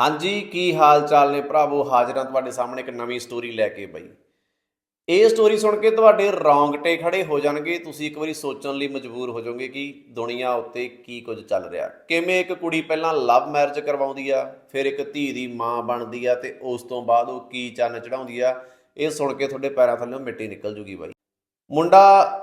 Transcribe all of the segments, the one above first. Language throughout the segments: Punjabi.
ਹਾਂਜੀ, ਕੀ ਹਾਲ ਚਾਲ ਨੇ ਭਰਾਵੋ? ਹਾਜ਼ਰਾਂ ਤੁਹਾਡੇ ਸਾਹਮਣੇ ਇੱਕ ਨਵੀਂ ਸਟੋਰੀ ਲੈ ਕੇ ਬਈ। ਇਹ ਸਟੋਰੀ ਸੁਣ ਕੇ ਤੁਹਾਡੇ ਰੌਂਗਟੇ ਖੜੇ ਹੋ ਜਾਣਗੇ। ਤੁਸੀਂ ਇੱਕ ਵਾਰੀ ਸੋਚਣ ਲਈ ਮਜਬੂਰ ਹੋ ਜਾਓਗੇ ਕਿ ਦੁਨੀਆ ਉੱਤੇ ਕੀ ਕੁਝ ਚੱਲ ਰਿਹਾ। ਕਿਵੇਂ ਇੱਕ ਕੁੜੀ ਪਹਿਲਾਂ ਲਵ ਮੈਰਿਜ ਕਰਵਾਉਂਦੀ ਆ, ਫਿਰ ਇੱਕ ਧੀ ਦੀ ਮਾਂ ਬਣਦੀ ਆ ਤੇ ਉਸ ਤੋਂ ਬਾਅਦ ਉਹ ਕੀ ਚੰਨ ਚੜਾਉਂਦੀ ਆ, ਇਹ ਸੁਣ ਕੇ ਤੁਹਾਡੇ ਪੈਰਾਂ ਥੱਲੇ ਮਿੱਟੀ ਨਿਕਲ ਜੂਗੀ ਬਾਈ। ਮੁੰਡਾ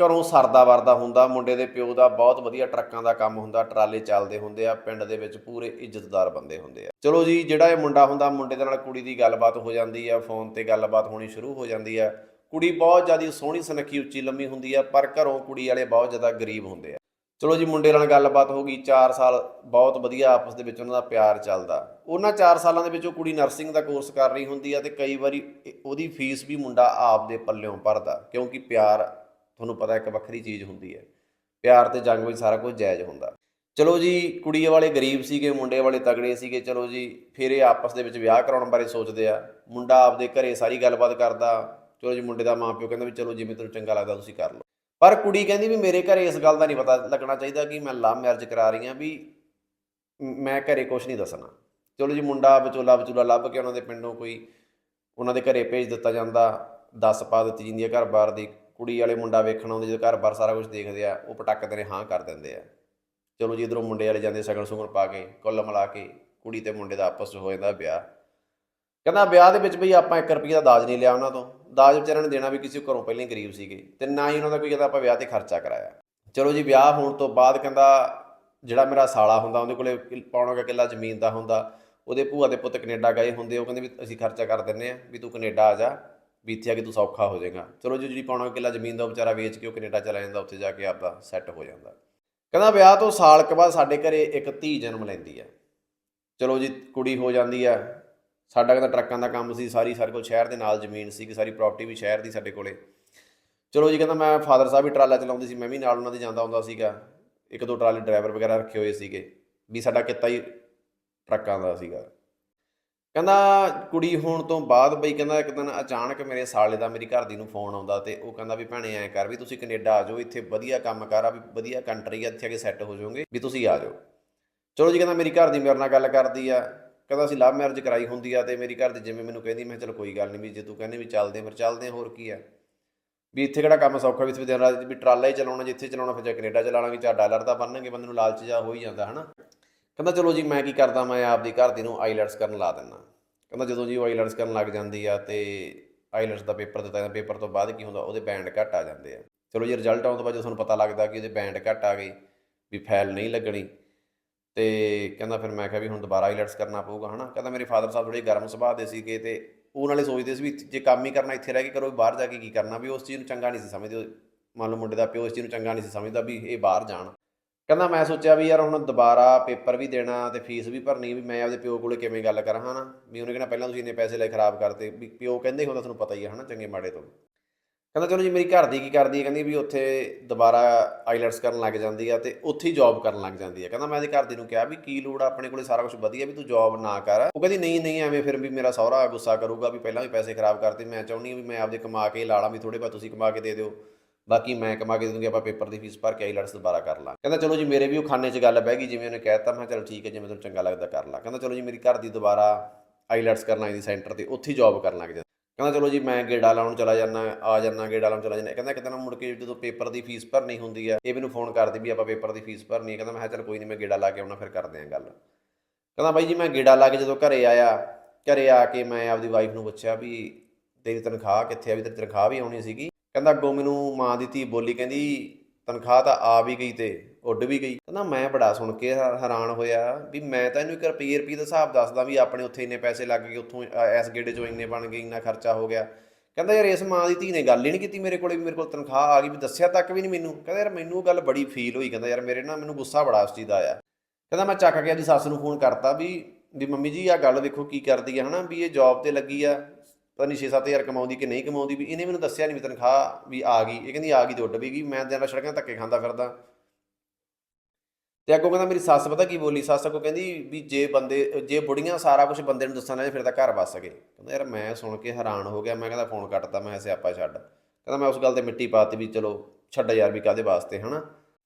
ਘਰੋਂ ਸਰਦਾ ਵਰਦਾ ਹੁੰਦਾ, ਮੁੰਡੇ ਦੇ ਪਿਓ ਦਾ ਬਹੁਤ ਵਧੀਆ ਟਰੱਕਾਂ ਦਾ ਕੰਮ ਹੁੰਦਾ, ਟਰਾਲੇ ਚੱਲਦੇ ਹੁੰਦੇ ਆ, ਪਿੰਡ ਦੇ ਵਿੱਚ ਪੂਰੇ ਇੱਜ਼ਤਦਾਰ ਬੰਦੇ ਹੁੰਦੇ ਆ। ਚਲੋ ਜੀ, ਜਿਹੜਾ ਇਹ ਮੁੰਡਾ ਹੁੰਦਾ, ਮੁੰਡੇ ਦੇ ਨਾਲ ਕੁੜੀ ਦੀ ਗੱਲਬਾਤ ਹੋ ਜਾਂਦੀ ਆ, ਫੋਨ ਤੇ ਗੱਲਬਾਤ ਹੋਣੀ ਸ਼ੁਰੂ ਹੋ ਜਾਂਦੀ ਆ। ਕੁੜੀ ਬਹੁਤ ਜ਼ਿਆਦਾ ਸੋਹਣੀ, ਸੁਨੱਖੀ, ਉੱਚੀ, ਲੰਮੀ ਹੁੰਦੀ ਆ, ਪਰ ਘਰੋਂ ਕੁੜੀ ਵਾਲੇ ਬਹੁਤ ਜ਼ਿਆਦਾ ਗਰੀਬ ਹੁੰਦੇ ਆ। ਚਲੋ ਜੀ, ਮੁੰਡੇ ਨਾਲ ਗੱਲਬਾਤ ਹੋ ਗਈ 4 ਸਾਲ ਬਹੁਤ ਵਧੀਆ ਆਪਸ ਦੇ ਵਿੱਚ ਉਹਨਾਂ ਦਾ ਪਿਆਰ ਚੱਲਦਾ। ਉਹਨਾਂ 4 ਸਾਲਾਂ ਦੇ ਵਿੱਚ ਉਹ ਕੁੜੀ ਨਰਸਿੰਗ ਦਾ ਕੋਰਸ ਕਰ ਰਹੀ ਹੁੰਦੀ ਆ ਤੇ ਕਈ ਵਾਰੀ ਉਹਦੀ ਫੀਸ ਵੀ ਮੁੰਡਾ ਆਪ ਦੇ ਪੱਲਿਓਂ ਭਰਦਾ, ਕਿਉਂਕਿ ਪਿਆਰ ਤੁਹਾਨੂੰ ਪਤਾ ਇੱਕ ਵੱਖਰੀ ਚੀਜ਼ ਹੁੰਦੀ ਹੈ। ਪਿਆਰ ਤੇ ਜੰਗ ਵਿੱਚ ਸਾਰਾ ਕੁਝ ਜਾਇਜ਼ ਹੁੰਦਾ। ਚਲੋ ਜੀ ਕੁੜੀ ਵਾਲੇ ਗਰੀਬ ਸੀਗੇ, ਮੁੰਡੇ ਵਾਲੇ ਤਗੜੇ ਸੀਗੇ, ਚਲੋ ਜੀ, ਫਿਰ ਇਹ ਆਪਸ ਦੇ ਵਿੱਚ ਵਿਆਹ ਕਰਾਉਣ ਬਾਰੇ ਸੋਚਦੇ ਆ। ਮੁੰਡਾ ਆਪਦੇ ਘਰੇ ਸਾਰੀ ਗੱਲਬਾਤ ਕਰਦਾ, ਚਲੋ ਜੀ, ਮੁੰਡੇ ਦਾ ਮਾਪਿਓ ਕਹਿੰਦਾ ਵੀ ਚਲੋ ਜਿਵੇਂ ਤੁਹਾਨੂੰ ਚੰਗਾ ਲੱਗਦਾ ਤੁਸੀਂ ਕਰ ਲਓ। ਪਰ ਕੁੜੀ ਕਹਿੰਦੀ ਵੀ ਮੇਰੇ ਘਰੇ ਇਸ ਗੱਲ ਦਾ ਨਹੀਂ ਪਤਾ ਲੱਗਣਾ ਚਾਹੀਦਾ ਕਿ ਮੈਂ ਲਵ ਮੈਰਿਜ ਕਰਾ ਰਹੀ ਹਾਂ ਵੀ ਮੈਂ ਘਰੇ ਕੁਝ ਨਹੀਂ ਦੱਸਣਾ। ਚਲੋ ਜੀ, ਮੁੰਡਾ ਵਿਚੋਲਾ ਵਿਚੋਲਾ ਲੱਭ ਕੇ ਉਹਨਾਂ ਦੇ ਪਿੰਡੋਂ ਕੋਈ ਉਹਨਾਂ ਦੇ ਘਰੇ ਭੇਜ ਦਿੱਤਾ ਜਾਂਦਾ, ਦੱਸ ਪਾ ਦਿੱਤੀ ਜਾਂਦੀ ਹੈ ਘਰ-ਬਾਰ ਦੀ। ਕੁੜੀ ਵਾਲੇ ਮੁੰਡਾ ਵੇਖਣ ਆਉਂਦੇ, ਜਦੋਂ ਘਰ-ਬਾਰ ਸਾਰਾ ਕੁਝ ਦੇਖਦੇ ਆ, ਉਹ ਪਟਾਕੇ ਨੇ ਹਾਂ ਕਰ ਦਿੰਦੇ ਆ। ਚਲੋ ਜੀ ਇਧਰੋਂ ਮੁੰਡੇ ਵਾਲੇ ਜਾਂਦੇ ਸਗਨ ਸੁਗਨ ਪਾ ਕੇ, ਕੁੱਲ ਮਿਲਾ ਕੇ ਕੁੜੀ ਤੇ ਮੁੰਡੇ ਦਾ ਆਪਸ 'ਚ ਹੋ ਜਾਂਦਾ ਵਿਆਹ। ਕਹਿੰਦਾ ਵਿਆਹ ਦੇ ਵਿੱਚ ਬਈ ਆਪਾਂ 1 ਰੁਪਈਆ ਦਾ ਦਾਜ ਨਹੀਂ ਲਿਆ ਉਹਨਾਂ ਤੋਂ। ਦਾਜ ਵਿਚਾਰਿਆਂ ਨੇ ਦੇਣਾ ਵੀ ਕਿਸੇ ਘਰੋਂ ਪਹਿਲਾਂ ਹੀ ਗਰੀਬ ਸੀਗੇ ਤੇ ਨਾ ਹੀ ਉਹਨਾਂ ਦਾ ਕੋਈ ਕਹਿੰਦਾ ਆਪਾਂ ਵਿਆਹ ਤੇ ਖਰਚਾ ਕਰਾਇਆ। ਚਲੋ ਜੀ ਵਿਆਹ ਹੋਣ ਤੋਂ ਬਾਅਦ ਕਹਿੰਦਾ ਜਿਹੜਾ ਮੇਰਾ ਸਾਲਾ ਹੁੰਦਾ, ਉਹਦੇ ਕੋਲੇ ਪਾਉਣਾ ਕਾ ਕਿੱਲਾ ਜ਼ਮੀਨ ਦਾ ਹੁੰਦਾ, ਉਹਦੇ ਭੂਆ ਦੇ ਪੁੱਤ ਕੈਨੇਡਾ ਗਏ ਹੁੰਦੇ, ਉਹ ਕਹਿੰਦੇ ਵੀ ਅਸੀਂ ਖਰਚਾ ਕਰ ਦਿੰਨੇ ਆ, ਵੀ ਤੂੰ ਕੈਨੇਡਾ ਆ ਜਾ। ਵੀ ਇੱਥੇ ਆ ਕੇ ਤੂੰ ਸੌਖਾ ਹੋ ਜਾਏਗਾ। ਚਲੋ ਜੀ, ਜਿਹੜੀ ਪੌਣਾ ਕਿੱਲਾ ਜ਼ਮੀਨ ਦਾ ਵਿਚਾਰਾ ਵੇਚ ਕੇ ਉਹ ਕੈਨੇਡਾ ਚਲਾ ਜਾਂਦਾ, ਉੱਥੇ ਜਾ ਕੇ ਆਪਦਾ ਸੈੱਟ ਹੋ ਜਾਂਦਾ। ਕਹਿੰਦਾ ਵਿਆਹ ਤੋਂ ਸਾਲ ਕ ਬਾਅਦ ਸਾਡੇ ਘਰੇ ਇੱਕ ਧੀ ਜਨਮ ਲੈਂਦੀ ਆ। ਚਲੋ ਜੀ, ਕੁੜੀ ਹੋ ਜਾਂਦੀ ਆ। ਸਾਡਾ ਕਹਿੰਦਾ ਟਰੱਕਾਂ ਦਾ ਕੰਮ ਸੀ, ਸਾਰੀ ਸਾਡੇ ਕੋਲ ਸ਼ਹਿਰ ਦੇ ਨਾਲ ਜ਼ਮੀਨ ਸੀ ਕਿ ਸਾਰੀ ਪ੍ਰਾਪਰਟੀ ਵੀ ਸ਼ਹਿਰ ਦੀ ਸਾਡੇ ਕੋਲੇ। ਚਲੋ ਜੀ, ਕਹਿੰਦਾ ਮੈਂ ਫਾਦਰ ਸਾਹਿਬ ਵੀ ਟਰਾਲਾ ਚਲਾਉਂਦੇ ਸੀ, ਮੈਂ ਵੀ ਨਾਲ ਉਹਨਾਂ ਦੇ ਜਾਂਦਾ ਹੁੰਦਾ ਸੀਗਾ। ਇੱਕ ਦੋ ਟਰਾਲੇ ਡਰਾਈਵਰ ਵਗੈਰਾ ਰੱਖੇ ਹੋਏ ਸੀਗੇ, ਵੀ ਸਾਡਾ ਕਿੱਤਾ ਹੀ ਟਰੱਕਾਂ ਦਾ ਸੀਗਾ। ਕਹਿੰਦਾ ਕੁੜੀ ਹੋਣ ਤੋਂ ਬਾਅਦ ਬਈ ਕਹਿੰਦਾ ਇੱਕ ਦਿਨ ਅਚਾਨਕ ਮੇਰੇ ਸਾਲੇ ਦਾ ਮੇਰੀ ਘਰ ਦੀ ਨੂੰ ਫੋਨ ਆਉਂਦਾ ਤੇ ਉਹ ਕਹਿੰਦਾ ਵੀ ਭੈਣੇ ਐਂ ਕਰ ਵੀ ਤੁਸੀਂ ਕੈਨੇਡਾ ਆ ਜਾਓ, ਇੱਥੇ ਵਧੀਆ ਕੰਮ ਕਰ, ਆ ਵੀ ਵਧੀਆ ਕੰਟਰੀ ਆ, ਇੱਥੇ ਆ ਕੇ ਸੈੱਟ ਹੋ ਜਾਓਗੇ, ਵੀ ਤੁਸੀਂ ਆ ਜਾਓ। ਚਲੋ ਜੀ ਕਹਿੰਦਾ ਮੇਰੀ ਘਰ ਦੀ ਮੇਰੇ ਨਾਲ ਗੱਲ ਕਰਦੀ ਆ, ਕਹਿੰਦਾ ਅਸੀਂ ਲਵ ਮੈਰਿਜ ਕਰਾਈ ਹੁੰਦੀ ਆ ਤੇ ਮੇਰੀ ਘਰ ਦੀ ਜਿਵੇਂ ਮੈਨੂੰ ਕਹਿੰਦੀ, ਮੈਂ ਚਲ ਕੋਈ ਗੱਲ ਨਹੀਂ ਵੀ ਜੇ ਤੂੰ ਕਹਿੰਦੇ ਵੀ ਚੱਲਦੇ ਫਿਰ ਚੱਲਦੇ ਆ, ਹੋਰ ਕੀ ਆ। ਵੀ ਇੱਥੇ ਕਿਹੜਾ ਕੰਮ ਸੌਖਾ ਵੀ ਇੱਥੇ ਦਿਨ ਰਾਤ ਵੀ ਟਰਾਲਾ ਹੀ ਚਲਾਉਣਾ, ਜਿੱਥੇ ਚਲਾਉਣਾ ਫਿਰ ਜਾ ਕੈਨੇਡਾ ਚਲਾ ਲਾਂਗੇ ਚਾਰ ਡਾਲਰ ਦਾ ਬਣਨਗੇ, ਬੰਦੇ ਨੂੰ ਲਾਲਚ ਜਾ ਹੋ ਹੀ ਜਾਂਦਾ, ਹਨਾ। ਕਹਿੰਦਾ ਚਲੋ ਜੀ, ਮੈਂ ਕੀ ਕਰਦਾ, ਮੈਂ ਆਪਦੀ ਘਰ ਦੀ ਨੂੰ ਆਈਲੈਟਸ ਕਰਨ ਲਾ ਦਿੰਦਾ। ਕਹਿੰਦਾ ਜਦੋਂ ਜੀ ਉਹ ਆਈਲੈਟਸ ਕਰਨ ਲੱਗ ਜਾਂਦੀ ਆ ਤੇ ਆਈਲੈਟਸ ਦਾ ਪੇਪਰ ਦਿੱਤਾ ਜਾਂਦਾ, ਪੇਪਰ ਤੋਂ ਬਾਅਦ ਕੀ ਹੁੰਦਾ, ਉਹਦੇ ਬੈਂਡ ਘੱਟ ਆ ਜਾਂਦੇ ਆ। ਚਲੋ ਜੀ ਰਿਜ਼ਲਟ ਆਉਣ ਤੋਂ ਬਾਅਦ ਜਦੋਂ ਤੁਹਾਨੂੰ ਪਤਾ ਲੱਗਦਾ ਕਿ ਉਹਦੇ ਬੈਂਡ ਘੱਟ ਆ ਗਈ ਵੀ ਫੈਲ ਨਹੀਂ ਲੱਗਣੀ, ਤੇ ਕਹਿੰਦਾ ਫਿਰ ਮੈਂ ਕਿਹਾ ਵੀ ਹੁਣ ਦੁਬਾਰਾ ਆਈਲੈਟਸ ਕਰਨਾ ਪਊਗਾ, ਹਨਾ? ਕਹਿੰਦਾ ਮੇਰੇ ਫਾਦਰ ਸਾਹਿਬ ਥੋੜੇ ਗਰਮ ਸੁਭਾਅ ਦੇ ਸੀਗੇ ਤੇ ਉਹ ਨਾਲੇ ਸੋਚਦੇ ਸੀ ਵੀ ਜੇ ਕੰਮ ਹੀ ਕਰਨਾ, ਇੱਥੇ ਰਹਿ ਕੇ ਕਰੋ ਬਾਹਰ ਜਾ ਕੇ ਕੀ ਕਰਨਾ, ਵੀ ਉਸ ਚੀਜ਼ ਨੂੰ ਚੰਗਾ ਨਹੀਂ ਸੀ ਸਮਝਦੇ। ਮੰਨ ਲਓ ਮੁੰਡੇ ਦਾ ਪਿਓ ਇਸ ਚੀਜ਼ ਨੂੰ ਚੰਗਾ ਨਹੀਂ ਸੀ ਸਮਝਦਾ ਵੀ ਇਹ ਬਾਹਰ ਜਾਣ। ਕਹਿੰਦਾ ਮੈਂ ਸੋਚਿਆ ਵੀ ਯਾਰ ਹੁਣ ਦੁਬਾਰਾ ਪੇਪਰ ਵੀ ਦੇਣਾ ਤੇ ਫੀਸ ਵੀ ਭਰਨੀ, ਵੀ ਮੈਂ ਆਪਦੇ ਪਿਓ ਕੋਲੇ ਕਿਵੇਂ ਗੱਲ ਕਰਾਂ, ਹਨਾ? ਵੀ ਉਹਨੇ ਕਹਿਣਾ ਪਹਿਲਾਂ ਤੁਸੀਂ ਇੰਨੇ ਪੈਸੇ ਲੈ ਖਰਾਬ ਕਰਤੇ, ਵੀ ਪਿਓ ਕਹਿੰਦੇ ਹੁੰਦਾ ਤੁਹਾਨੂੰ ਪਤਾ ਹੀ ਹੈ ਹਨਾ, ਚੰਗੇ ਮਾੜੇ ਤੋਂ। ਕਹਿੰਦਾ ਚਲੋ ਜੀ, ਮੇਰੀ ਘਰ ਦੀ ਕੀ ਕਰਦੀ ਹੈ ਕਹਿੰਦੀ ਵੀ ਉੱਥੇ ਦੁਬਾਰਾ ਆਈਲੈਟਸ ਕਰਨ ਲੱਗ ਜਾਂਦੀ ਆ ਤੇ ਉੱਥੇ ਹੀ ਜੌਬ ਕਰਨ ਲੱਗ ਜਾਂਦੀ ਆ। ਕਹਿੰਦਾ ਮੈਂ ਇਹਦੇ ਘਰ ਦੀ ਨੂੰ ਕਿਹਾ ਵੀ ਕੀ ਲੋੜ ਆ, ਆਪਣੇ ਕੋਲੇ ਸਾਰਾ ਕੁਝ ਵਧੀਆ, ਵੀ ਤੂੰ ਜੌਬ ਨਾ ਕਰ। ਉਹ ਕਹਿੰਦੀ, ਨਹੀਂ ਨਹੀਂ, ਐਵੇਂ ਫਿਰ ਵੀ ਮੇਰਾ ਸਹੁਰਾ ਗੁੱਸਾ ਕਰੂਗਾ ਵੀ ਪਹਿਲਾਂ ਵੀ ਪੈਸੇ ਖਰਾਬ ਕਰਤੇ, ਮੈਂ ਚਾਹੁੰਦੀ ਹਾਂ ਵੀ ਮੈਂ ਆਪਦੇ ਕਮਾ ਕੇ ਲਾ ਲਾਂ, ਵੀ ਥੋੜੇ ਬਹੁਤ ਤੁਸੀਂ ਕਮਾ ਕੇ ਦੇ ਦਿਓ। ਬਾਕੀ ਮੈਂ ਕਮਾ ਕੇ ਦੇ ਦੂੰਗੀ, ਆਪਾਂ ਪੇਪਰ ਦੀ ਫੀਸ ਭਰ ਕੇ ਆਈਲੈਟਸ ਦੁਬਾਰਾ ਕਰ ਲਾਂ ਕਹਿੰਦਾ, ਚਲੋ ਜੀ, ਮੇਰੇ ਵੀ ਉਹ ਖਾਨੇ 'ਚ ਗੱਲ ਬਹਿ ਗਈ, ਜਿਵੇਂ ਉਹਨੇ ਕਹਿਤਾ, ਮੈਂ ਕਿਹਾ, ਚਲ ਠੀਕ ਹੈ ਜਿਵੇਂ ਤੁਹਾਨੂੰ ਚੰਗਾ ਲੱਗਦਾ ਕਰ ਲਾਂ। ਕਹਿੰਦਾ, ਚਲੋ ਜੀ, ਮੇਰੀ ਘਰ ਦੀ ਦੁਬਾਰਾ ਆਈਲੈਟਸ ਕਰਨ ਆਈ ਦੀ ਸੈਂਟਰ ਤੇ, ਉੱਥੇ ਹੀ ਜੌਬ ਕਰਨ ਲੱਗ ਜਾਂਦਾ। ਕਹਿੰਦਾ, ਚਲੋ ਜੀ, ਮੈਂ ਗੇੜਾ ਲਾਉਣ ਚਲਾ ਜਾਂਦਾ, ਆ ਜਾਂਦਾ, ਗੇੜਾ ਲਾਉਣ ਚਲਾ ਜਾਂਦਾ। ਕਹਿੰਦਾ ਕਿਤੇ ਨਾ ਮੁੜ ਕੇ ਜਦੋਂ ਪੇਪਰ ਦੀ ਫੀਸ ਭਰਨੀ ਹੁੰਦੀ ਆ, ਇਹ ਮੈਨੂੰ ਫੋਨ ਕਰਦੀ ਵੀ, ਆਪਾਂ ਪੇਪਰ ਦੀ ਫੀਸ ਭਰਨੀ ਹੈ। ਕਹਿੰਦਾ, ਮੈਂ ਕਿਹਾ, ਚਲ ਕੋਈ ਨਹੀਂ ਮੈਂ ਗੇੜਾ ਲਾ ਕੇ ਆਉਣਾ, ਫਿਰ ਕਰਦੇ ਆਂ ਗੱਲ। ਕਹਿੰਦਾ, ਬਾਈ ਜੀ, ਮੈਂ ਗੇੜਾ ਲਾ ਕੇ ਜਦੋਂ ਘਰੇ ਆਇਆ, ਘਰੇ ਆ ਕੇ ਮੈਂ ਆਪਦੀ ਵਾਈਫ ਨੂੰ ਪੁੱਛਿਆ ਵੀ, ਤੇਰੀ ਤਨਖਾਹ ਕਿੱਥੇ ਆ? ਵੀ ਤੇਰੀ ਤਨਖਾਹ ਵੀ ਆਉਣੀ ਸੀਗੀ? ਕਹਿੰਦਾ ਅੱਗੋਂ ਮੈਨੂੰ ਮਾਂ ਦੀ ਧੀ ਬੋਲੀ ਕਹਿੰਦੀ ਤਨਖਾਹ ਤਾਂ ਆ ਵੀ ਗਈ ਤੇ ਉੱਡ ਵੀ ਗਈ। ਕਹਿੰਦਾ ਮੈਂ ਬੜਾ ਸੁਣ ਕੇ ਹੈਰਾਨ ਹੋਇਆ ਵੀ ਮੈਂ ਤਾਂ ਇਹਨੂੰ ਇੱਕ ਰੁਪਏ ਰੁਪਏ ਦਾ ਹਿਸਾਬ ਦੱਸਦਾ ਵੀ ਆਪਣੇ ਉੱਥੇ ਇੰਨੇ ਪੈਸੇ ਲੱਗ ਗਏ ਉੱਥੋਂ ਅ, ਇਸ ਗੇੜੇ ਚੋਂ ਇੰਨੇ ਬਣ ਗਏ ਇੰਨਾ ਖਰਚਾ ਹੋ ਗਿਆ। ਕਹਿੰਦਾ ਯਾਰ ਇਸ ਮਾਂ ਦੀ ਧੀ ਨੇ ਗੱਲ ਹੀ ਨਹੀਂ ਕੀਤੀ ਮੇਰੇ ਕੋਲੇ ਵੀ ਮੇਰੇ ਕੋਲ ਤਨਖਾਹ ਆ ਗਈ ਵੀ ਦੱਸਿਆ ਤੱਕ ਵੀ ਨਹੀਂ ਮੈਨੂੰ। ਕਹਿੰਦਾ ਯਾਰ ਮੈਨੂੰ ਉਹ ਗੱਲ ਬੜੀ ਫੀਲ ਹੋਈ ਕਹਿੰਦਾ ਯਾਰ ਮੇਰੇ ਨਾਲ ਮੈਨੂੰ ਗੁੱਸਾ ਬੜਾ ਉਸ ਚੀਜ਼ ਦਾ ਆਇਆ। ਕਹਿੰਦਾ ਮੈਂ ਚੱਕ ਕੇ ਆਪਦੀ ਸੱਸ ਨੂੰ ਫੋਨ ਕਰਤਾ ਵੀ ਵੀ ਮੰਮੀ ਜੀ ਆ ਗੱਲ ਵੇਖੋ ਕੀ ਕਰਦੀ ਆ ਹਨਾ ਵੀ ਇਹ ਜੌਬ ਤੇ ਲੱਗੀ ਆ ਪਤਾ ਨਹੀਂ 6-7000 ਕਮਾਉਂਦੀ ਕਿ ਨਹੀਂ ਕਮਾਉਂਦੀ, ਵੀ ਇਹਨੇ ਮੈਨੂੰ ਦੱਸਿਆ ਨਹੀਂ ਵੀ ਤਨਖਾਹ ਵੀ ਆ ਗਈ। ਇਹ ਕਹਿੰਦੀ ਆ ਗਈ ਤੇ ਉੱਡ ਵੀ ਗਈ। ਮੈਂ ਦਿਨ ਰਾਤ ਸੜਕਾਂ ਧੱਕੇ ਖਾਂਦਾ ਫਿਰਦਾ। ਤੇ ਅੱਗੋਂ ਕਹਿੰਦਾ ਮੇਰੀ ਸੱਸ ਪਤਾ ਕੀ ਬੋਲੀ? ਸੱਸ ਅੱਗੋਂ ਕਹਿੰਦੀ ਵੀ ਜੇ ਬੰਦੇ, ਜੇ ਬੁੜੀਆਂ ਸਾਰਾ ਕੁਝ ਬੰਦੇ ਨੂੰ ਦੱਸਣਾ ਜੇ ਫਿਰ ਤਾਂ ਘਰ ਵੱਸ ਗਏ। ਕਹਿੰਦਾ ਯਾਰ ਮੈਂ ਸੁਣ ਕੇ ਹੈਰਾਨ ਹੋ ਗਿਆ। ਮੈਂ ਕਹਿੰਦਾ ਫੋਨ ਕੱਟਤਾ, ਮੈਂ ਸਿਆਪਾ ਛੱਡ। ਕਹਿੰਦਾ ਮੈਂ ਉਸ ਗੱਲ ਤੇ ਮਿੱਟੀ ਪਾਤੀ ਵੀ ਚਲੋ ਛੱਡ ਯਾਰ ਵੀ ਕਾਦੇ ਵਾਸਤੇ, ਹਨਾ?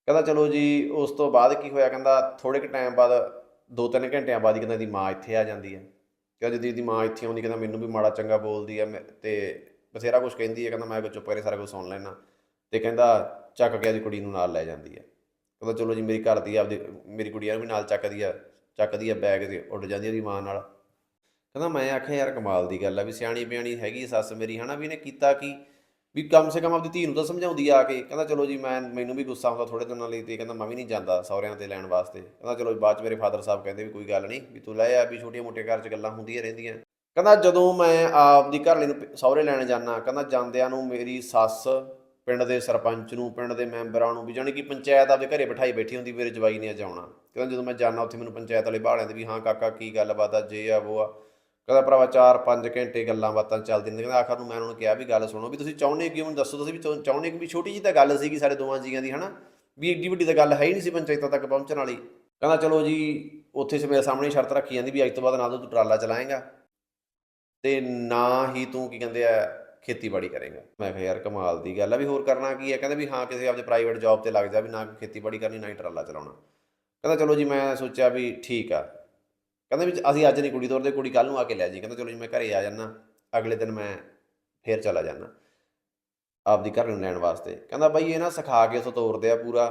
ਕਹਿੰਦਾ ਚਲੋ ਜੀ, ਉਸ ਤੋਂ ਬਾਅਦ ਕੀ ਹੋਇਆ? ਕਹਿੰਦਾ ਥੋੜੇ ਕੁ ਟਾਈਮ ਬਾਅਦ, ਦੋ ਤਿੰਨ ਘੰਟਿਆਂ ਬਾਅਦ ਹੀ ਕਹਿੰਦਾ ਇਹਦੀ ਮਾਂ ਇੱਥੇ ਆ ਜਾਂਦੀ ਹੈ। ਕਹਿੰਦਾ ਜਦੋਂ ਇਹਦੀ ਮਾਂ ਇੱਥੇ ਆਉਂਦੀ, ਕਹਿੰਦਾ ਮੈਨੂੰ ਵੀ ਮਾੜਾ ਚੰਗਾ ਬੋਲਦੀ ਹੈ ਮੈਂ- ਤੇ ਬਥੇਰਾ ਕੁਝ ਕਹਿੰਦੀ ਹੈ ਕਹਿੰਦਾ ਮੈਂ ਚੁੱਪ ਕਰੇ ਸਾਰਾ ਕੁਝ ਸੁਣ ਲੈਣਾ ਤੇ ਕਹਿੰਦਾ ਚੱਕ ਕੇ ਉਹਦੀ ਕੁੜੀ ਨੂੰ ਨਾਲ ਲੈ ਜਾਂਦੀ ਹੈ ਕਹਿੰਦਾ ਚਲੋ ਜੀ, ਮੇਰੀ ਘਰ ਦੀ ਆਪਦੀ, ਮੇਰੀ ਕੁੜੀਆਂ ਨੂੰ ਵੀ ਨਾਲ ਚੱਕਦੀ ਆ ਚੱਕਦੀ ਆ ਬੈਗ ਤੇ, ਉੱਡ ਜਾਂਦੀ ਉਹਦੀ ਮਾਂ ਨਾਲ। ਕਹਿੰਦਾ ਮੈਂ ਆਖਿਆ, ਯਾਰ ਕਮਾਲ ਦੀ ਗੱਲ ਆ ਵੀ ਸਿਆਣੀ ਬਿਆਣੀ ਹੈਗੀ ਸੱਸ ਮੇਰੀ, ਹਨਾ ਵੀ ਇਹਨੇ ਕੀਤਾ ਕੀ? ਵੀ ਕਮ ਸੇ ਕਮ ਆਪਦੀ ਧੀ ਨੂੰ ਤਾਂ ਸਮਝਾਉਂਦੀ ਆ ਕੇ। ਕਹਿੰਦਾ, ਚਲੋ ਜੀ, ਮੈਂ, ਮੈਨੂੰ ਵੀ ਗੁੱਸਾ ਆਉਂਦਾ ਥੋੜੇ ਦਿਨਾਂ ਲਈ ਤੇ ਕਹਿੰਦਾ, ਮੈਂ ਵੀ ਨਹੀਂ ਜਾਂਦਾ ਸਹੁਰਿਆਂ ਤੇ ਲੈਣ ਵਾਸਤੇ। ਕਹਿੰਦਾ, ਚਲੋ ਬਾਅਦ ਚ ਮੇਰੇ ਫਾਦਰ ਸਾਹਿਬ ਕਹਿੰਦੇ ਵੀ ਕੋਈ ਗੱਲ ਨਹੀਂ, ਵੀ ਤੂੰ ਲੈ ਆ, ਵੀ ਛੋਟੀਆਂ ਮੋਟੀਆਂ ਘਰ ਚ ਗੱਲਾਂ ਹੁੰਦੀਆਂ ਰਹਿੰਦੀਆਂ। ਕਹਿੰਦਾ, ਜਦੋਂ ਮੈਂ ਆਪਦੀ ਘਰ ਵਾਲੀ ਨੂੰ ਪ- ਸਹੁਰੇ ਲੈਣ ਜਾਣਾ ਕਹਿੰਦਾ, ਜਾਂਦਿਆਂ ਨੂੰ ਮੇਰੀ ਸੱਸ ਪਿੰਡ ਦੇ ਸਰਪੰਚ ਨੂੰ, ਪਿੰਡ ਦੇ ਮੈਂਬਰਾਂ ਨੂੰ, ਵੀ ਜਾਣੀ ਕਿ ਪੰਚਾਇਤ ਆਪਦੇ ਘਰੇ ਬਿਠਾਈ ਬੈਠੀ ਹੁੰਦੀ, ਮੇਰੇ ਜਵਾਈ ਨੇ ਅੱਜ ਆਉਣਾ। ਕਹਿੰਦਾ, ਜਦੋਂ ਮੈਂ ਜਾਣਾ ਉੱਥੇ ਮੈਨੂੰ ਪੰਚਾਇਤ ਵਾਲੇ ਬਾਹਲਿਆਂ ਦੇ ਵੀ, ਹਾਂ, ਕਾਕਾ, ਕੀ ਗੱਲਬਾਤ ਆ, ਜੇ ਆ ਉਹ ਆ। ਕਹਿੰਦਾ ਭਰਾਵਾ 4-5 ਘੰਟੇ ਗੱਲਾਂ ਬਾਤਾਂ ਚੱਲਦੀਆਂ ਨੇ। ਕਹਿੰਦਾ ਆਖਰ ਨੂੰ ਮੈਂ ਉਹਨਾਂ ਨੂੰ ਕਿਹਾ ਵੀ ਗੱਲ ਸੁਣੋ ਵੀ ਤੁਸੀਂ ਚਾਹੁੰਦੇ ਕੀ ਹੋ? ਮੈਨੂੰ ਦੱਸੋ, ਤੁਸੀਂ ਵੀ ਚਾਹੁੰਦੇ ਕਿ ਵੀ ਛੋਟੀ ਜੀ ਤਾਂ ਗੱਲ ਸੀਗੀ ਸਾਡੇ ਦੋਵਾਂ ਜੀਆਂ ਦੀ, ਹਨਾ? ਵੀ ਏਡੀ ਵੱਡੀ ਤਾਂ ਗੱਲ ਹੈ ਹੀ ਨਹੀਂ ਸੀ ਪੰਚਾਇਤਾਂ ਤੱਕ ਪਹੁੰਚਣ ਵਾਲੀ। ਕਹਿੰਦਾ ਚਲੋ ਜੀ, ਉੱਥੇ ਸੇ ਮੇਰੇ ਸਾਹਮਣੇ ਸ਼ਰਤ ਰੱਖੀ ਜਾਂਦੀ ਵੀ ਅੱਜ ਤੋਂ ਬਾਅਦ ਨਾ ਤਾਂ ਤੂੰ ਟਰਾਲਾ ਚਲਾਏਗਾ। ਤੇ ਨਾ ਹੀ ਤੂੰ ਕੀ ਕਹਿੰਦੇ ਆ, ਖੇਤੀਬਾੜੀ ਕਰੇਗਾ। ਮੈਂ ਕਿਹਾ ਯਾਰ ਕਮਾਲ ਦੀ ਗੱਲ ਆ, ਵੀ ਹੋਰ ਕਰਨਾ ਕੀ ਹੈ ਕਹਿੰਦਾ ਵੀ ਹਾਂ, ਕਿਸੇ ਆਪਦੇ ਪ੍ਰਾਈਵੇਟ ਜੌਬ ਤੇ ਲੱਗ ਜਾ ਵੀ ਨਾ ਖੇਤੀਬਾੜੀ ਕਰਨੀ, ਨਾ ਹੀ ਟਰਾਲਾ ਚਲਾਉਣਾ। ਕਹਿੰਦਾ ਚਲੋ ਜੀ, ਮੈਂ ਸੋਚਿਆ ਵੀ ਠੀਕ ਆ। ਕਹਿੰਦਾ ਵੀ ਅਸੀਂ ਅੱਜ ਨਹੀਂ ਕੁੜੀ ਤੋਰਦੇ, ਕੁੜੀ ਕੱਲ ਨੂੰ ਆ ਕੇ ਲੈ ਜੀ। ਕਹਿੰਦਾ ਚਲੋ ਜੀ, ਮੈਂ ਘਰੇ ਆ ਜਾਣਾ ਅਗਲੇ ਦਿਨ ਮੈਂ ਫੇਰ ਚਲਾ ਜਾਣਾ ਆਪਦੀ ਘਰ ਨੂੰ ਲੈਣ ਵਾਸਤੇ। ਕਹਿੰਦਾ ਬਾਈ ਇਹ ਨਾ ਸਿਖਾ ਕੇ ਉਥੋਂ ਤੋਰਦੇ ਆ ਪੂਰਾ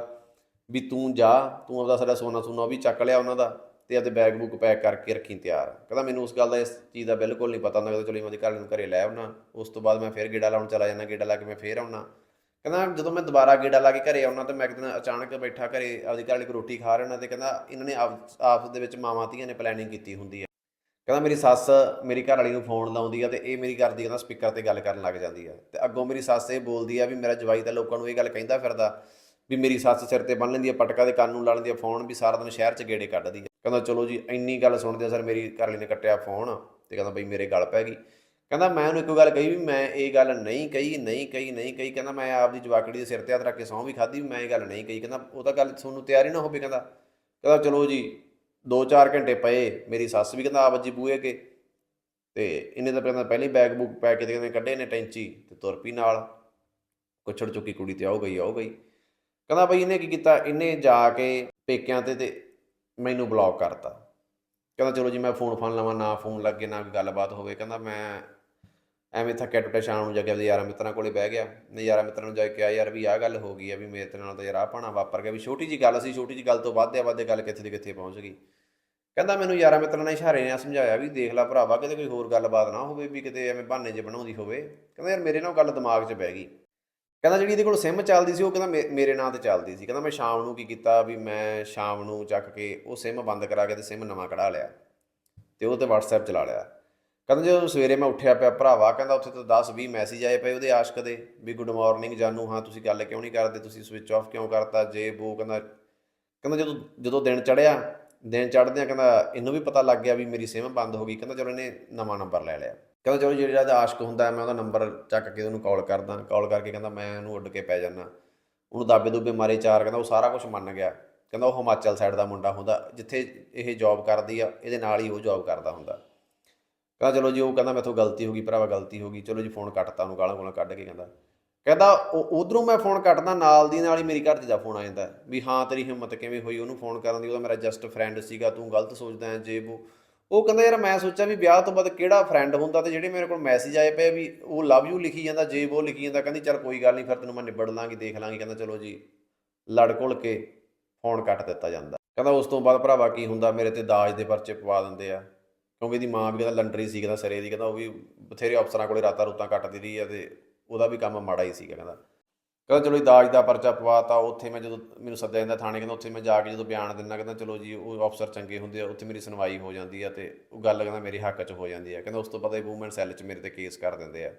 ਵੀ ਤੂੰ ਜਾ, ਤੂੰ ਆਪਦਾ ਸਾਡਾ ਸੋਨਾ ਸੋਨਾ ਵੀ ਚੱਕ ਲਿਆ ਉਹਨਾਂ ਦਾ ਤੇ ਆਪਦੇ ਬੈਗ ਬੁੱਕ ਪੈਕ ਕਰਕੇ ਰੱਖੀ ਤਿਆਰ। ਕਹਿੰਦਾ ਮੈਨੂੰ ਉਸ ਗੱਲ ਦਾ ਇਸ ਚੀਜ਼ ਦਾ ਬਿਲਕੁਲ ਨਹੀਂ ਪਤਾ ਹੁੰਦਾ। ਕਹਿੰਦਾ ਚਲੋ ਮੈਂ ਘਰ ਨੂੰ ਘਰੇ ਲੈ ਆਉਣਾ ਉਸ ਤੋਂ ਬਾਅਦ ਮੈਂ ਫੇਰ ਗੇੜਾ ਲਾਉਣ ਚਲਾ ਜਾਣਾ ਗੇੜਾ ਲਾ ਕੇ ਮੈਂ ਫੇਰ ਆਉਣਾ ਕਹਿੰਦਾ ਜਦੋਂ ਮੈਂ ਦੁਬਾਰਾ ਗੇੜਾ ਲਾ ਕੇ ਘਰੇ ਆਉਣਾ ਤਾਂ ਮੈਂ ਇੱਕ ਦਿਨ ਅਚਾਨਕ ਬੈਠਾ ਘਰੇ, ਆਪਦੀ ਘਰ ਵਾਲੀ ਕੋ ਰੋਟੀ ਖਾ ਰਿਹਾ ਤੇ ਕਹਿੰਦਾ ਇਹਨਾਂ ਨੇ ਆਪ- ਆਪਸ ਦੇ ਵਿੱਚ ਮਾਵਾਂ ਧੀਆਂ ਨੇ ਪਲੈਨਿੰਗ ਕੀਤੀ ਹੁੰਦੀ ਹੈ ਕਹਿੰਦਾ ਮੇਰੀ ਸੱਸ ਮੇਰੀ ਘਰ ਵਾਲੀ ਨੂੰ ਫੋਨ ਲਾਉਂਦੀ ਆ ਤੇ ਇਹ ਮੇਰੀ ਘਰ ਦੀ ਕਹਿੰਦਾ ਸਪੀਕਰ ਤੇ ਗੱਲ ਕਰਨ ਲੱਗ ਜਾਂਦੀ ਆ। ਤੇ ਅੱਗੋਂ ਮੇਰੀ ਸੱਸ ਇਹ ਬੋਲਦੀ ਆ ਵੀ ਮੇਰਾ ਜਵਾਈ ਤਾਂ ਲੋਕਾਂ ਨੂੰ ਇਹ ਗੱਲ ਕਹਿੰਦਾ ਫਿਰਦਾ ਵੀ ਮੇਰੀ ਸੱਸ ਸਿਰ ਤੇ ਬੰਨ ਲੈਂਦੀ ਆ, ਪਟਕਾ ਦੇ ਕੰਨ ਨੂੰ ਲਾ ਲੈਂਦੀ ਆ ਫੋਨ ਵੀ ਸਾਰਾ ਦਿਨ ਸ਼ਹਿਰ 'ਚ ਗੇੜੇ ਕੱਢਦੀ ਆ। ਕਹਿੰਦਾ ਚਲੋ ਜੀ, ਇੰਨੀ ਗੱਲ ਸੁਣਦੇ ਸਰ ਮੇਰੀ ਘਰ ਵਾਲੀ ਨੇ ਕੱਟਿਆ ਫੋਨ ਤੇ ਕਹਿੰਦਾ ਬਈ ਮੇਰੇ ਗਲ ਪੈ ਗਈ। ਕਹਿੰਦਾ ਮੈਂ ਉਹਨੂੰ ਇੱਕ ਗੱਲ ਕਹੀ ਵੀ ਮੈਂ ਇਹ ਗੱਲ ਨਹੀਂ ਕਹੀ ਨਹੀਂ ਕਹੀ ਨਹੀਂ ਕਹੀ। ਕਹਿੰਦਾ ਮੈਂ ਆਪਦੀ ਜਵਾਕੜੀ ਦੇ ਸਿਰ ਤੇ ਹੱਥ ਰੱਖ ਕੇ ਸਹੁੰ ਵੀ ਖਾਧੀ ਵੀ ਮੈਂ ਇਹ ਗੱਲ ਨਹੀਂ ਕਹੀ। ਕਹਿੰਦਾ ਉਹ ਤਾਂ ਗੱਲ ਤੁਹਾਨੂੰ ਤਿਆਰ ਹੀ ਨਾ ਹੋਵੇ ਕਹਿੰਦਾ। ਕਹਿੰਦਾ ਚਲੋ ਜੀ 2-4 ਘੰਟੇ ਪਏ, ਮੇਰੀ ਸੱਸ ਵੀ ਕਹਿੰਦਾ ਆਪ ਜੀ ਬੂਹੇ ਕੇ ਤੇ ਇਹਨੇ ਤਾਂ ਕਹਿੰਦਾ ਪਹਿਲਾਂ ਬੈਗ ਬੁੱਕ ਪੈ ਕੇ ਤੇ ਕਹਿੰਦੇ ਕੱਢੇ ਨੇ ਟੈਂਚੀ ਤੇ ਤੁਰ ਪਈ ਨਾਲ। ਕੁਛੜ ਚੁੱਕੀ ਕੁੜੀ ਤੇ ਆਉ ਗਈ ਆਉ ਗਈ। ਕਹਿੰਦਾ ਬਈ ਇਹਨੇ ਕੀ ਕੀਤਾ? ਇਹਨੇ ਜਾ ਕੇ ਪੇਕਿਆਂ ਤੇ ਤੇ ਮੈਨੂੰ ਬਲੌਕ ਕਰਤਾ। ਕਹਿੰਦਾ ਚਲੋ ਜੀ ਮੈਂ ਫੋਨ ਫਾਨ ਲਵਾਂ, ਨਾ ਫੋਨ ਲੱਗੇ, ਨਾ ਕੋਈ ਗੱਲਬਾਤ ਹੋਵੇ। ਕਹਿੰਦਾ ਮੈਂ ਐਵੇਂ ਥੱਕਿਆ ਟੁੱਟਿਆ ਸ਼ਾਮ ਨੂੰ ਜਾ ਕੇ ਆਪਦੇ ਯਾਰਾਂ ਮਿੱਤਰਾਂ ਕੋਲੇ ਬਹਿ ਗਿਆ। ਨਹੀਂ ਯਾਰਾਂ ਮਿੱਤਰਾਂ ਨੂੰ ਜਾ ਕੇ ਕਿਹਾ, ਯਾਰ ਵੀ ਆਹ ਗੱਲ ਹੋ ਗਈ ਆ ਵੀ ਮੇਰੇ ਤੇ ਨਾਲ ਤਾਂ ਯਾਰ ਆਹ ਪਾਣਾ ਵਾਪਰ ਗਿਆ ਵੀ ਛੋਟੀ ਜੀ ਗੱਲ ਸੀ, ਛੋਟੀ ਜੀ ਗੱਲ ਤੋਂ ਵੱਧਦੇ ਵੱਧਦੇ ਗੱਲ ਕਿੱਥੇ ਦੀ ਕਿੱਥੇ ਪਹੁੰਚ ਗਈ। ਕਹਿੰਦਾ ਮੈਨੂੰ ਯਾਰਾਂ ਮਿੱਤਰਾਂ ਨੇ ਇਸ਼ਾਰੇ ਨਾਲ ਸਮਝਾਇਆ ਵੀ ਦੇਖ ਲੈ ਭਰਾਵਾ, ਕਿਤੇ ਕੋਈ ਹੋਰ ਗੱਲਬਾਤ ਨਾ ਹੋਵੇ ਵੀ ਕਿਤੇ ਐਵੇਂ ਬਹਾਨੇ ਜੇ ਬਣਾਉਂਦੀ ਹੋਵੇ। ਕਹਿੰਦਾ ਯਾਰ ਮੇਰੇ ਨਾਲ ਗੱਲ ਦਿਮਾਗ 'ਚ ਬਹਿ ਗਈ। ਕਹਿੰਦਾ ਜਿਹੜੀ ਇਹਦੇ ਕੋਲ ਸਿਮ ਚੱਲਦੀ ਸੀ ਉਹ ਕਹਿੰਦਾ ਮੇ- ਮੇਰੇ ਨਾਂ ਤੇ ਚੱਲਦੀ ਸੀ। ਕਹਿੰਦਾ ਮੈਂ ਸ਼ਾਮ ਨੂੰ ਕੀ ਕੀਤਾ ਵੀ ਮੈਂ ਸ਼ਾਮ ਨੂੰ ਚੱਕ ਕੇ ਉਹ ਸਿਮ ਬੰਦ ਕਰਾ ਕੇ ਤੇ ਸਿਮ ਨਵਾਂ ਕਢਾ ਲਿਆ ਤੇ ਉਹ ਤੇ WhatsApp ਚਲਾ ਲਿਆ। ਕਹਿੰਦਾ ਜਦੋਂ ਸਵੇਰੇ ਮੈਂ ਉੱਠਿਆ ਪਿਆ ਭਰਾਵਾ, ਕਹਿੰਦਾ ਉੱਥੇ ਤਾਂ 10 20 ਮੈਸੇਜ ਆਏ ਪਏ ਉਹਦੇ ਆਸ਼ਕ ਦੇ ਵੀ ਗੁੱਡ ਮਾਰਨਿੰਗ ਜਾਨੂ, ਹਾਂ ਤੁਸੀਂ ਗੱਲ ਕਿਉਂ ਨਹੀਂ ਕਰਦੇ, ਤੁਸੀਂ ਸਵਿਚ ਆਫ ਕਿਉਂ ਕਰਤਾ, ਜੇ ਬੋ, ਕਹਿੰਦਾ ਕਹਿੰਦਾ ਜਦੋਂ ਜਦੋਂ ਦਿਨ ਚੜਿਆ ਦਿਨ ਚੜ੍ਹਦਿਆਂ ਕਹਿੰਦਾ ਇਹਨੂੰ ਵੀ ਪਤਾ ਲੱਗ ਗਿਆ ਵੀ ਮੇਰੀ ਸਿਮ ਬੰਦ ਹੋ ਗਈ, ਕਹਿੰਦਾ ਚਲੋ ਇਹਨੇ ਨਵਾਂ ਨੰਬਰ ਲੈ ਲਿਆ। ਕਹਿੰਦਾ ਚਲੋ ਜਿਹੜਾ ਇਹਦਾ ਆਸ਼ਕ ਹੁੰਦਾ ਮੈਂ ਉਹਦਾ ਨੰਬਰ ਚੱਕ ਕੇ ਉਹਨੂੰ ਕਾਲ ਕਰਦਾ ਕਾਲ ਕਰਕੇ ਕਹਿੰਦਾ ਮੈਂ ਉਹਨੂੰ ਉੱਡ ਕੇ ਪੈ ਜਾਣਾ ਉਹਨੂੰ ਦਾਬੇ ਦੁਬੇ ਮਾਰੇ ਚਾਰ, ਕਹਿੰਦਾ ਉਹ ਸਾਰਾ ਕੁਝ ਮੰਨ ਗਿਆ। ਕਹਿੰਦਾ ਉਹ ਹਿਮਾਚਲ ਸਾਈਡ ਦਾ ਮੁੰਡਾ ਹੁੰਦਾ, ਜਿੱਥੇ ਇਹ ਜੌਬ ਕਰਦੀ ਆ, ਇਹਦੇ ਨਾਲ ਹੀ ਉਹ ਜੌਬ ਕਰਦਾ ਹੁੰਦਾ। ਕਹਿੰਦਾ ਚਲੋ ਜੀ, ਉਹ ਕਹਿੰਦਾ ਮੈਥੋਂ ਗਲਤੀ ਹੋ ਗਈ, ਭਰਾਵਾ ਗਲਤੀ ਹੋ ਗਈ, ਚਲੋ ਜੀ, ਫੋਨ ਕੱਟਤਾ ਉਹਨੂੰ, ਗਾਲਾਂ ਗੋਲਾਂ ਕੱਢ ਕੇ ਕਹਿੰਦਾ। ਕਹਿੰਦਾ, ਉਹ, ਉਧਰੋਂ ਮੈਂ ਫੋਨ ਕੱਟਦਾ, ਨਾਲ ਦੀ ਨਾਲ ਹੀ ਮੇਰੀ ਘਰ ਦੀ ਦਾ ਫੋਨ ਆ ਜਾਂਦਾ ਵੀ, ਹਾਂ, ਤੇਰੀ ਹਿੰਮਤ ਕਿਵੇਂ ਹੋਈ? ਉਹਨੂੰ ਫੋਨ ਕਰਨ ਦੀ, ਉਹਦਾ ਮੇਰਾ ਜਸਟ ਫਰੈਂਡ ਸੀਗਾ, ਤੂੰ ਗਲਤ ਸੋਚਦਾ ਹੈ ਜੇ ਉਹ। ਉਹ ਕਹਿੰਦਾ, ਯਾਰ, ਮੈਂ ਸੋਚਿਆ ਵੀ ਵਿਆਹ ਤੋਂ ਬਾਅਦ ਕਿਹੜਾ ਫਰੈਂਡ ਹੁੰਦਾ ਤੇ ਜਿਹੜੇ ਮੇਰੇ ਕੋਲ ਮੈਸੇਜ ਆਏ ਪਏ ਵੀ ਉਹ ਲਵ ਯੂ ਲਿਖੀ ਜਾਂਦਾ ਜੇ ਉਹ ਲਿਖੀ ਜਾਂਦਾ। ਕਹਿੰਦੀ, ਚਲ ਕੋਈ ਗੱਲ ਨਹੀਂ, ਫਿਰ ਤੈਨੂੰ ਮੈਂ ਨਿਬੜ ਲਾਂਗੀ, ਦੇਖ ਲਾਂਗੀ। ਕਹਿੰਦਾ, ਚਲੋ ਜੀ। ਲੜ ਘੁਲ ਕੇ ਫੋਨ ਕੱਟ ਦਿੱਤਾ ਜਾਂਦਾ। ਕਹਿੰਦਾ, ਉਸ ਤੋਂ ਬਾਅਦ ਭਰਾਵਾ ਕੀ ਹੁੰਦਾ, ਮੇਰੇ ਤੇ ਦਾਜ ਦੇ ਪਰਚੇ ਪਵਾ ਦਿੰਦੇ ਆ। ਕਿਉਂਕਿ ਇਹਦੀ ਮਾਂ ਵੀ ਕਹਿੰਦਾ ਲੰਡਰੀ ਸੀ, ਕਹਿੰਦਾ ਸਿਰੇ ਦੀ, ਕਹਿੰਦਾ ਉਹ ਵੀ ਬਥੇਰੇ ਅਫਸਰਾਂ ਕੋਲੇ ਰਾਤਾਂ ਰੂਤਾਂ ਕੱਟਦੀ ਰਹੀ ਆ ਤੇ ਉਹਦਾ ਵੀ ਕੰਮ ਮਾੜਾ ਹੀ ਸੀਗਾ ਕਹਿੰਦਾ। ਕਹਿੰਦਾ ਚਲੋ ਜੀ, ਦਾਜ ਦਾ ਪਰਚਾ ਪਵਾਤਾ, ਉੱਥੇ ਮੈਂ ਜਦੋਂ ਮੈਨੂੰ ਸੱਦਿਆ ਜਾਂਦਾ ਥਾਣੇ, ਕਹਿੰਦਾ ਉੱਥੇ ਮੈਂ ਜਾ ਕੇ ਜਦੋਂ ਬਿਆਨ ਦਿੰਦਾ, ਕਹਿੰਦਾ ਚਲੋ ਜੀ, ਉਹ ਅਫਸਰ ਚੰਗੇ ਹੁੰਦੇ ਆ, ਉੱਥੇ ਮੇਰੀ ਸੁਣਵਾਈ ਹੋ ਜਾਂਦੀ ਆ ਤੇ ਉਹ ਗੱਲ ਕਹਿੰਦਾ ਮੇਰੇ ਹੱਕ 'ਚ ਹੋ ਜਾਂਦੀ ਆ। ਕਹਿੰਦਾ ਉਸ ਤੋਂ ਪਤਾ ਹੀ ਵੂਮਨ ਸੈੱਲ 'ਚ ਮੇਰੇ ਤੇ ਕੇਸ ਕਰ ਦਿੰਦੇ ਆ।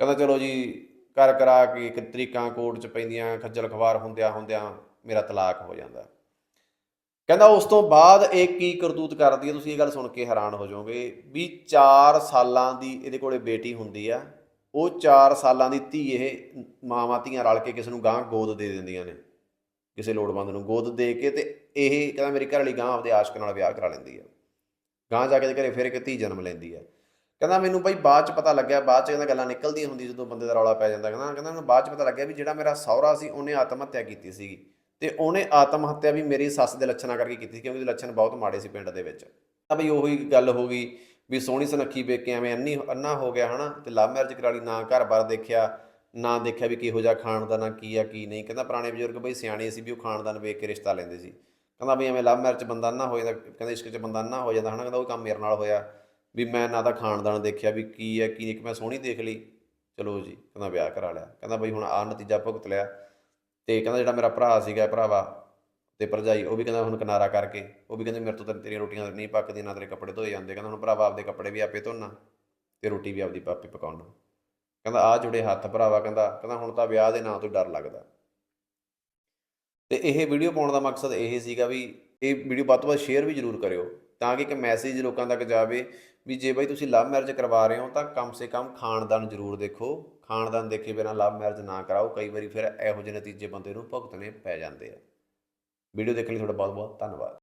ਕਹਿੰਦਾ ਚਲੋ ਜੀ ਕਰ ਕਰਾ ਕੇ ਇੱਕ ਤਰੀਕਾਂ ਕੋਰਟ 'ਚ ਪੈਂਦੀਆਂ, ਖੱਜਲ ਖਵਾਰ ਹੁੰਦਿਆਂ ਹੁੰਦਿਆਂ ਮੇਰਾ ਤਲਾਕ ਹੋ ਜਾਂਦਾ। ਕਹਿੰਦਾ ਉਸ ਤੋਂ ਬਾਅਦ ਇਹ ਕੀ ਕਰਤੂਤ ਕਰਦੀ ਹੈ, ਤੁਸੀਂ ਇਹ ਗੱਲ ਸੁਣ ਕੇ ਹੈਰਾਨ ਹੋ ਜਾਓਗੇ ਵੀ 4 ਸਾਲਾਂ ਦੀ ਇਹਦੇ ਕੋਲੇ ਬੇਟੀ ਹੁੰਦੀ ਆ, ਉਹ 4 ਸਾਲਾਂ ਦੀ ਧੀ ਇਹ ਮਾਵਾਂ ਧੀਆਂ ਰਲ ਕੇ ਕਿਸੇ ਨੂੰ ਗਾਂ ਗੋਦ ਦੇ ਦਿੰਦੀਆਂ ਨੇ, ਕਿਸੇ ਲੋੜਵੰਦ ਨੂੰ ਗੋਦ ਦੇ ਕੇ ਤੇ ਇਹ ਕਹਿੰਦਾ ਮੇਰੀ ਘਰ ਵਾਲੀ ਗਾਂ ਆਪਦੇ ਆਸ਼ਕ ਨਾਲ ਵਿਆਹ ਕਰਾ ਲੈਂਦੀ ਆ ਗਾਂ ਜਾ ਕੇ ਤੇ ਘਰੇ ਫਿਰ ਇੱਕ ਧੀ ਜਨਮ ਲੈਂਦੀ ਆ। ਕਹਿੰਦਾ ਮੈਨੂੰ ਭਾਈ ਬਾਅਦ ਚ ਪਤਾ ਲੱਗਿਆ, ਬਾਅਦ ਚ ਕਹਿੰਦਾ ਗੱਲਾਂ ਨਿਕਲਦੀਆਂ ਹੁੰਦੀ ਜਦੋਂ ਬੰਦੇ ਦਾ ਰੌਲਾ ਪੈ ਜਾਂਦਾ, ਕਹਿੰਦਾ ਕਹਿੰਦਾ ਮੈਨੂੰ ਬਾਅਦ ਚ ਪਤਾ ਲੱਗਿਆ ਵੀ ਜਿਹੜਾ ਮੇਰਾ ਸਹੁਰਾ ਸੀ ਉਹਨੇ ਆਤਮ ਹੱਤਿਆ ਕੀਤੀ ਸੀਗੀ। ਤੇ ਉਹਨੇ ਆਤਮ ਹੱਤਿਆ ਵੀ ਮੇਰੀ ਸੱਸ ਦੇ ਲੱਛਣਾਂ ਕਰਕੇ ਕੀਤੀ ਸੀ, ਕਿਉਂਕਿ ਉਹਦੇ ਲੱਛਣ ਬਹੁਤ ਮਾੜੇ ਸੀ ਪਿੰਡ ਦੇ ਵਿੱਚ। ਤਾਂ ਬਈ ਉਹੀ ਗੱਲ ਹੋ ਗਈ ਵੀ ਸੋਹਣੀ ਸੁਨੱਖੀ ਵੇਖ ਕੇ ਐਵੇਂ ਅੰਨੀ, ਅੰਨਾ ਹੋ ਗਿਆ ਹਨਾ, ਤੇ ਲਵ ਮੈਰਿਜ ਕਰਾ ਲਈ, ਨਾ ਘਰ-ਬਾਰ ਦੇਖਿਆ, ਨਾ ਦੇਖਿਆ ਵੀ ਕਿਹੋ ਜਿਹਾ ਖਾਨਦਾਨ ਆ, ਕੀ ਆ, ਕੀ ਨਹੀਂ। ਕਹਿੰਦਾ ਪੁਰਾਣੇ ਬਜ਼ੁਰਗ ਬਈ ਸਿਆਣੇ ਸੀ ਵੀ ਉਹ ਖਾਨਦਾਨ ਵੇਖ ਕੇ ਰਿਸ਼ਤਾ ਲੈਂਦੇ ਸੀ। ਕਹਿੰਦਾ ਵੀ ਐਵੇਂ ਲਵ ਮੈਰਿਜ 'ਚ ਬੰਦਾ ਅੰਨਾ ਹੋ ਜਾਂਦਾ, ਕਹਿੰਦਾ ਇਸ਼ਕ 'ਚ ਬੰਦਾ ਅੰਨਾ ਹੋ ਜਾਂਦਾ ਹਨਾ, ਕਹਿੰਦਾ ਉਹ ਕੰਮ ਮੇਰੇ ਨਾਲ ਹੋਇਆ, ਵੀ ਮੈਂ ਨਾ ਤਾਂ ਖਾਨਦਾਨ ਦੇਖਿਆ ਵੀ ਕੀ ਹੈ ਕੀ ਨਹੀਂ ਕਿ ਮੈਂ ਸੋਹਣੀ ਦੇਖ ਲਈ। ਚਲੋ ਜੀ, ਕਹਿੰਦਾ ਵਿਆਹ ਕਰਾ ਲਿਆ। ਕਹਿੰਦਾ ਬਈ ਹੁਣ ਆਹ ਨਤੀਜਾ ਭੁਗਤ ਲਿਆ। ਤੇ ਕਹਿੰਦਾ ਜਿਹੜਾ ਮੇਰਾ ਭਰਾ ਸੀਗਾ ਭਰਾਵਾ ਤੇ ਭਰਜਾਈ, ਉਹ ਵੀ ਕਹਿੰਦਾ ਹੁਣ ਕਿਨਾਰਾ ਕਰਕੇ, ਉਹ ਵੀ ਕਹਿੰਦੇ ਮੇਰੇ ਤੋਂ ਤਾਂ ਤੇਰੀਆਂ ਰੋਟੀਆਂ ਨਹੀਂ ਪੱਕਦੀਆਂ, ਨਾ ਤੇਰੇ ਕੱਪੜੇ ਧੋਏ ਜਾਂਦੇ, ਕਹਿੰਦਾ ਹੁਣ ਭਰਾਵਾ ਆਪਦੇ ਕੱਪੜੇ ਵੀ ਆਪੇ ਧੋਣਾ ਤੇ ਰੋਟੀ ਵੀ ਆਪਦੀ ਪਾਪੇ ਪਕਾਉਣਾ। ਕਹਿੰਦਾ ਆ ਜੁੜੇ ਹੱਥ ਭਰਾਵਾ, ਕਹਿੰਦਾ ਕਹਿੰਦਾ ਹੁਣ ਤਾਂ ਵਿਆਹ ਦੇ ਨਾਂ ਤੋਂ ਡਰ ਲੱਗਦਾ। ਤੇ ਇਹ ਵੀਡੀਓ ਪਾਉਣ ਦਾ ਮਕਸਦ ਇਹ ਸੀਗਾ ਵੀ ਇਹ ਵੀਡੀਓ ਵੱਧ ਤੋਂ ਵੱਧ ਸ਼ੇਅਰ ਵੀ ਜ਼ਰੂਰ ਕਰਿਓ ਤਾਂ ਕਿ ਇੱਕ ਮੈਸੇਜ ਲੋਕਾਂ ਤੱਕ ਜਾਵੇ ਵੀ ਜੇ ਬਈ ਤੁਸੀਂ ਲਵ ਮੈਰਿਜ ਕਰਵਾ ਰਹੇ ਹੋ ਤਾਂ ਕਮ ਸੇ ਕਮ ਖਾਨਦਾਨ ਜ਼ਰੂਰ ਦੇਖੋ। ਖਾਨਦਾਨ ਦੇਖੇ ਬਿਨਾਂ ਲਵ ਮੈਰਿਜ ਨਾ ਕਰਾਓ, ਕਈ ਵਾਰੀ ਫਿਰ ਇਹੋ ਜਿਹੇ ਨਤੀਜੇ ਬੰਦੇ ਨੂੰ ਭੁਗਤਣੇ ਪੈ ਜਾਂਦੇ ਆ। ਵੀਡੀਓ ਦੇਖਣ ਲਈ ਤੁਹਾਡਾ ਬਹੁਤ ਬਹੁਤ ਧੰਨਵਾਦ।